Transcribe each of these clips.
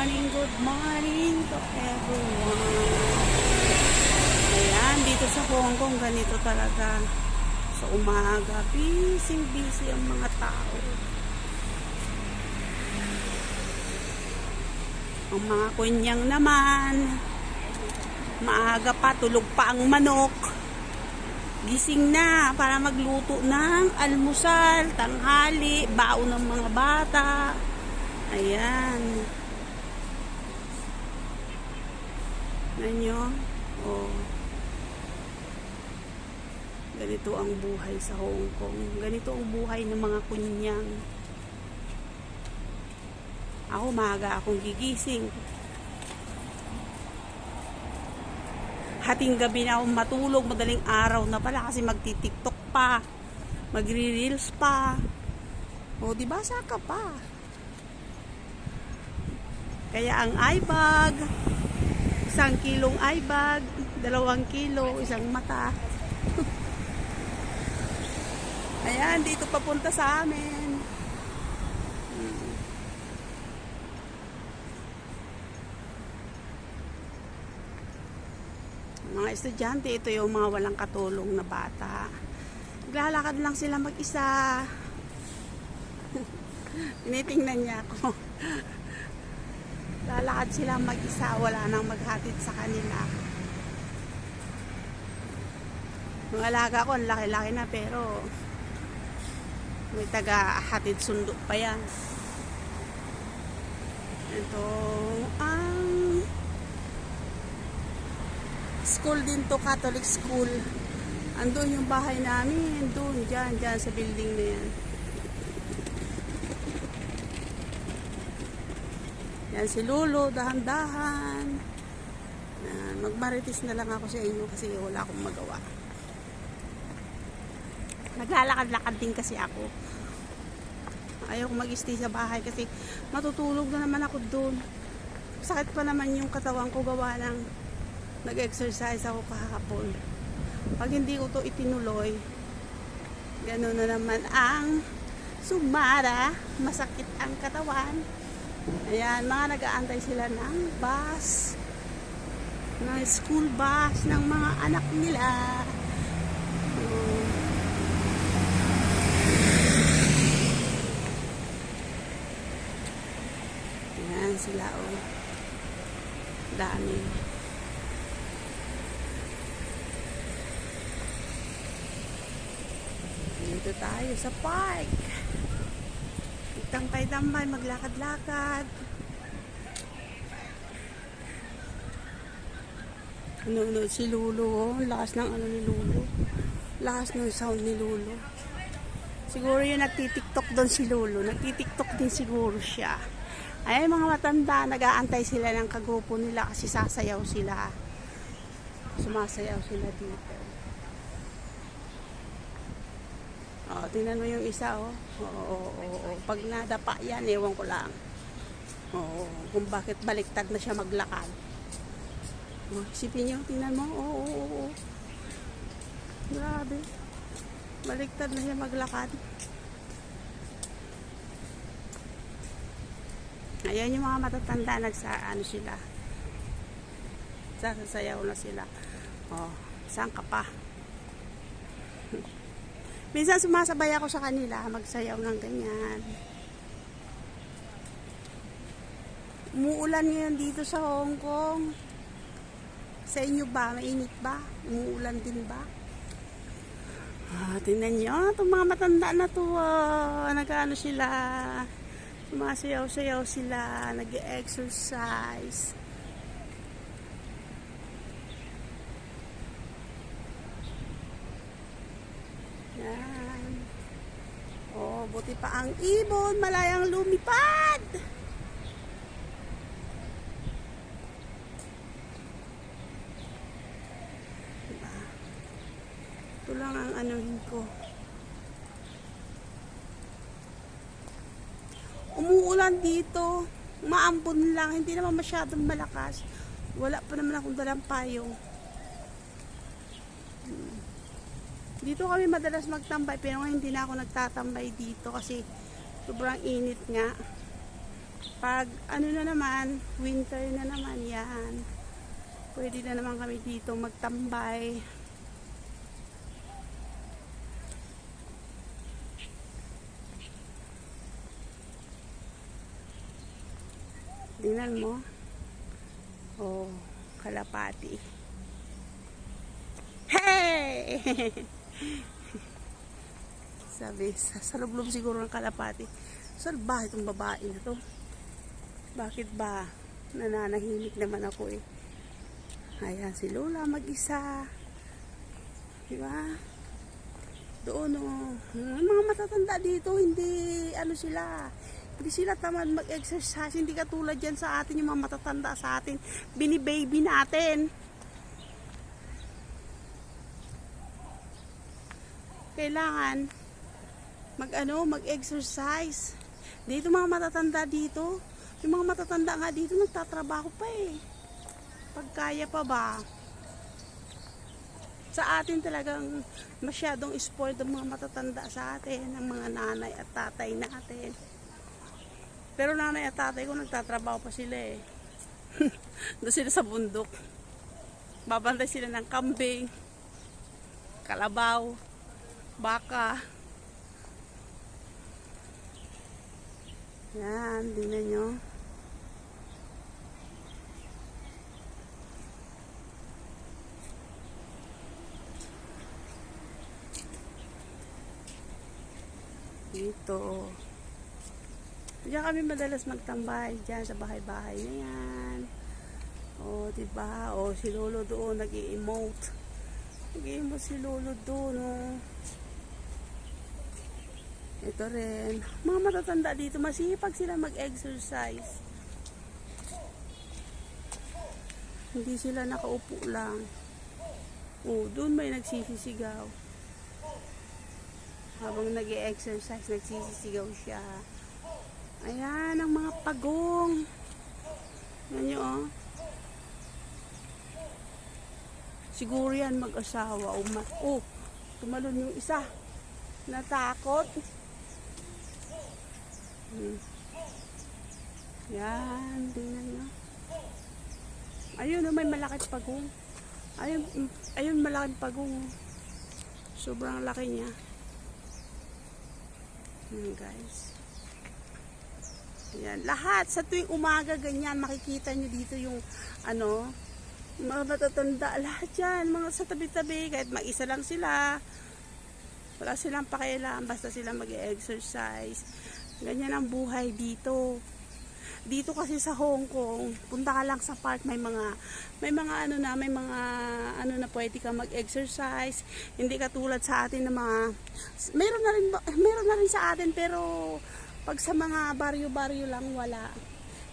morning, good morning to everyone. Ayan, dito sa Hong Kong, ganito talaga. Sa umaga, busy-busy ang mga tao. Ang mga kunyang naman, maaga pa, tulog pa ang manok. Gising na para magluto ng almusal, tanghali, baon ng mga bata. Ayan. Nanyo? Oh. Ganito ang buhay sa Hong Kong. Ganito ang buhay ng mga kunyang. Ako, maaga akong gigising. Hating gabi na akong matulog, madaling araw na pala kasi magti-tiktok pa. Magre-reels pa. O, di ba saka pa? Kaya ang eye bag, isang kilong eye bag, dalawang kilo, isang mata. Ayan, dito papunta sa amin. Hmm. Mga estudyante, ito yung mga walang katulong na bata. Naglalakad lang sila mag-isa. Tinitingnan niya ako. Lalakad sila mag-isa, wala nang maghatid sa kanila. Mga alaga ko, laki-laki na pero may taga-hatid sundo pa yan. Ito ang school din to, Catholic school. Andun yung bahay namin, doon, dyan, dyan sa building na yan. Yan si Lolo, dahan-dahan. Magmaritis na lang ako sa inyo kasi wala akong magawa. Naglalakad-lakad din kasi ako. Ayaw ko mag-stay sa bahay kasi matutulog na naman ako doon. Sakit pa naman yung katawan ko gawa ng nag-exercise ako kahapon. Pag hindi ko to itinuloy, gano'n na naman ang sumara, masakit ang katawan. Ayan, mga nag-aantay sila ng bus, ng school bus ng mga anak nila. Ayan sila, oh. Dami. Dito tayo sa park. Tampay-tampay, maglakad-lakad. Ano, ano, si Lulu, oh. Lakas ng ano ni Lulu. Lakas ng sound ni Lulu. Siguro yung nagtitiktok doon si Lulu. Nagtitiktok din siguro siya. Ay, mga matanda, nag-aantay sila ng kagrupo nila kasi sasayaw sila. Sumasayaw sila dito. Oh, tingnan mo yung isa, oh. Oo, oo, oo, oo. Pag nadapa yan, ewan ko lang. Oo, kung bakit baliktad na siya maglakad. Oh, isipin niyo, tingnan mo. Oo, oo, oo. Grabe. Baliktad na siya maglakad. Ayan yung mga matatanda, nagsa, ano sila. Sasayaw na sila. Oh, saan ka pa? Minsan sumasabay ako sa kanila, magsayaw ng ganyan. Umuulan ngayon dito sa Hong Kong. Sa inyo ba? Mainit ba? Umuulan din ba? Ah, tingnan nyo, itong mga matanda na to, ah, nag-ano sila, sumasayaw-sayaw sila, nag-exercise. Yan. Oh, buti pa ang ibon, malayang lumipad. Diba? Ito lang ang anuhin ko. Umuulan dito. Maambon lang. Hindi naman masyadong malakas. Wala pa naman akong dalang payong. Dito kami madalas magtambay pero ngayon hindi na ako nagtatambay dito kasi sobrang init nga. Pag ano na naman, winter na naman yan. Pwede na naman kami dito magtambay. Tingnan mo. Oh, kalapati. Hey! Sabi, sa, sa loob siguro ng kalapati. Salbahe itong babae na to. Bakit ba? Nananahimik naman ako eh. Ayan, si Lola mag-isa. Diba? Doon oh. Ang mga matatanda dito, hindi ano sila. Hindi sila tamad mag-exercise. Hindi katulad yan sa atin, yung mga matatanda sa atin. Bini-baby natin. Kailangan mag-ano, mag-exercise. Dito mga matatanda dito. Yung mga matatanda nga dito nagtatrabaho pa eh. Pagkaya pa ba? Sa atin talagang masyadong spoiled ang mga matatanda sa atin, ang mga nanay at tatay natin. Pero nanay at tatay ko nagtatrabaho pa sila eh. Doon sila sa bundok. Babantay sila ng kambing, kalabaw, baka. Yan, tingnan nyo. Dito. Diyan kami madalas magtambay diyan sa bahay-bahay na yan. O, diba? O, si Lolo doon nag-i-emote. Nag-i-emote si Lolo doon, oh. Ito rin. Mga matatanda dito, masipag sila mag-exercise. Hindi sila nakaupo lang. Oh, doon may nagsisisigaw. Habang nag exercise nagsisisigaw siya. Ayan, ang mga pagong. Yan nyo, oh. Siguro yan mag-asawa. Ma- oh, tumalon yung isa. Natakot. Yan, tingnan nyo. Ayun, oh, may malakit pagong. Ayun, mm, ayun malaking pagong. oh. Sobrang laki niya. Yan, guys. Yan, lahat sa tuwing umaga ganyan makikita nyo dito yung ano, mga matatanda lahat yan, mga sa tabi-tabi kahit mag-isa lang sila. Wala silang pakialam basta sila mag-exercise. Ganyan ang buhay dito. Dito kasi sa Hong Kong, punta ka lang sa park, may mga may mga ano na, may mga ano na pwede ka mag-exercise. Hindi katulad sa atin na mga meron na rin meron na rin sa atin pero pag sa mga baryo-baryo lang wala.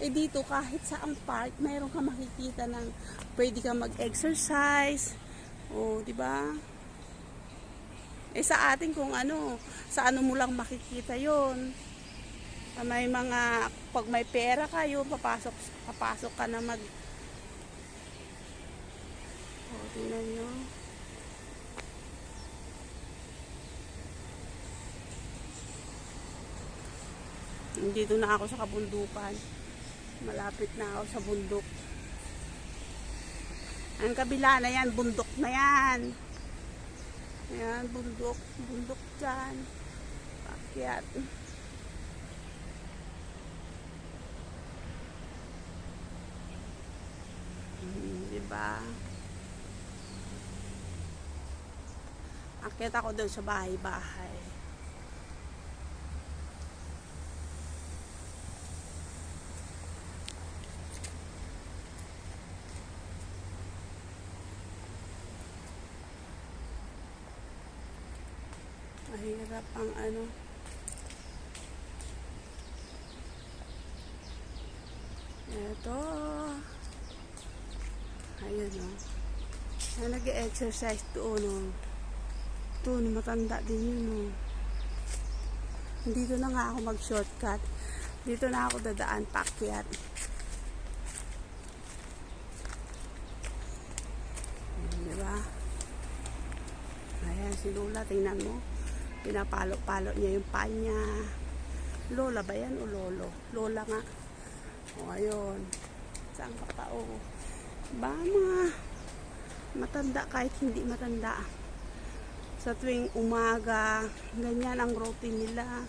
Eh dito kahit sa ang park, meron ka makikita ng pwede ka mag-exercise. O, di ba? Eh sa atin kung ano, sa ano mo lang makikita 'yon. Sa may mga pag may pera kayo, papasok papasok ka na mag O, tingnan nyo. Dito na ako sa kabundukan. Malapit na ako sa bundok. Ang kabila na yan, bundok na yan. Ayan, bundok. Bundok dyan. Pakyat. Diba? Akyat ako doon sa bahay-bahay. Mahirap ang ano. Ito. Ayun o. Oh. Na nag-exercise doon o. Oh. Doon, matanda din yun. Oh. Dito na nga ako mag-shortcut. Dito na ako dadaan pakyat. Ayan, diba? Ayan, si Lola, tingnan mo. Pinapalo-palo niya yung paa niya. Lola ba yan o lolo? Lola nga. O, ayun. Saan ka pa, o. Ba, mga matanda kahit hindi matanda. Sa tuwing umaga, ganyan ang routine nila.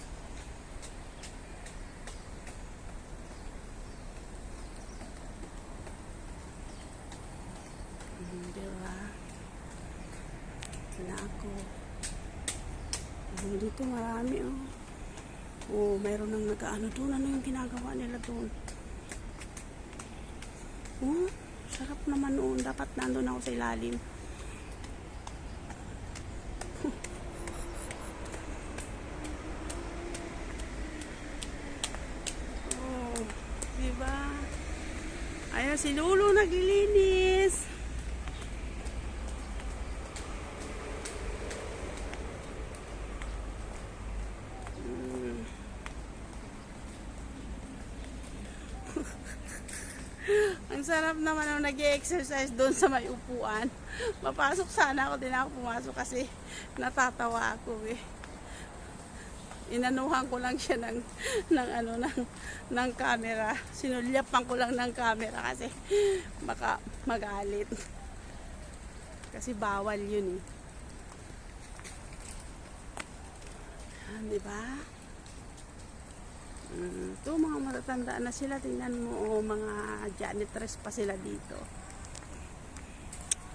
Mm, Di ba? Wala ako. Dito marami oh. Oh, mayroon nang nag-ano doon. Ano yung ginagawa nila doon? Oh, sarap naman noon. Dapat nandun ako sa ilalim. Oh, di ba? Ayan, si Lulu naglilinis. Sarap naman ang nag exercise doon sa may upuan. Mapasok sana ako, din ako pumasok kasi natatawa ako eh. Inanuhan ko lang siya ng, ng ano, ng, ng camera. Sinulyapan ko lang ng camera kasi baka magalit. Kasi bawal yun eh. Ah, di ba? Mm, ito mga matatanda na sila. Tingnan mo, oh, mga janitress pa sila dito.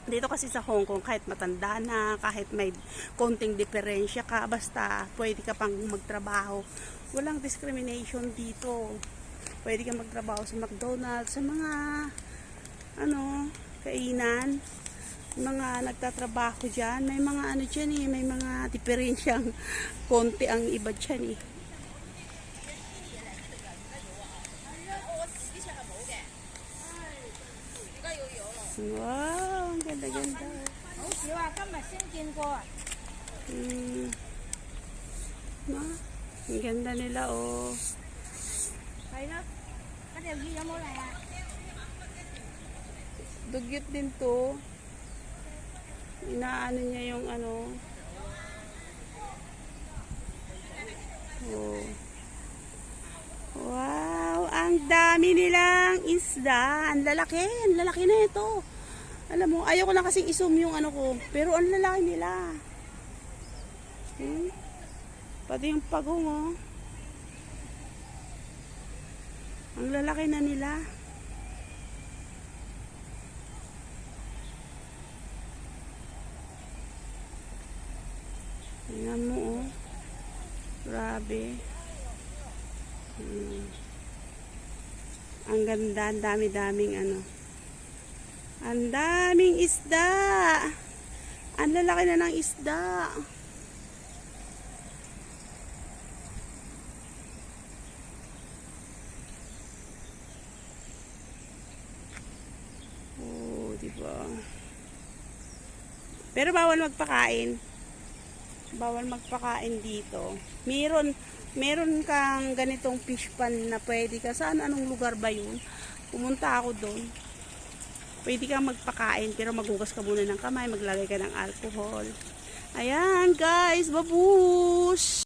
Dito kasi sa Hong Kong, kahit matanda na, kahit may konting diferensya ka, basta pwede ka pang magtrabaho. Walang discrimination dito. Pwede ka magtrabaho sa McDonald's, sa mga ano, kainan mga nagtatrabaho dyan, may mga ano dyan eh, may mga diferensyang konti ang iba dyan eh. Wow, ang ganda-ganda. Hmm. Ah, ang ganda nila, oh. Dugyot din to. Inaano niya yung ano. Oh. Wow, ang dami nila isda. Ang lalaki, ang lalaki na ito. Alam mo, ayaw ko lang kasing isum yung ano ko. Pero ang lalaki nila. Hmm? Pati yung pagong oh. Ang lalaki na nila. Tingnan mo, oh. Grabe. Hmm. Ang ganda, ang dami-daming ano. Ang daming isda. Ang lalaki na ng isda. Oh, di ba? Pero bawal magpakain bawal magpakain dito. Meron meron kang ganitong fish pan na pwede ka. Saan anong lugar ba yun? Pumunta ako doon. Pwede kang magpakain pero maghugas ka muna ng kamay, maglagay ka ng alcohol. Ayan guys, babush!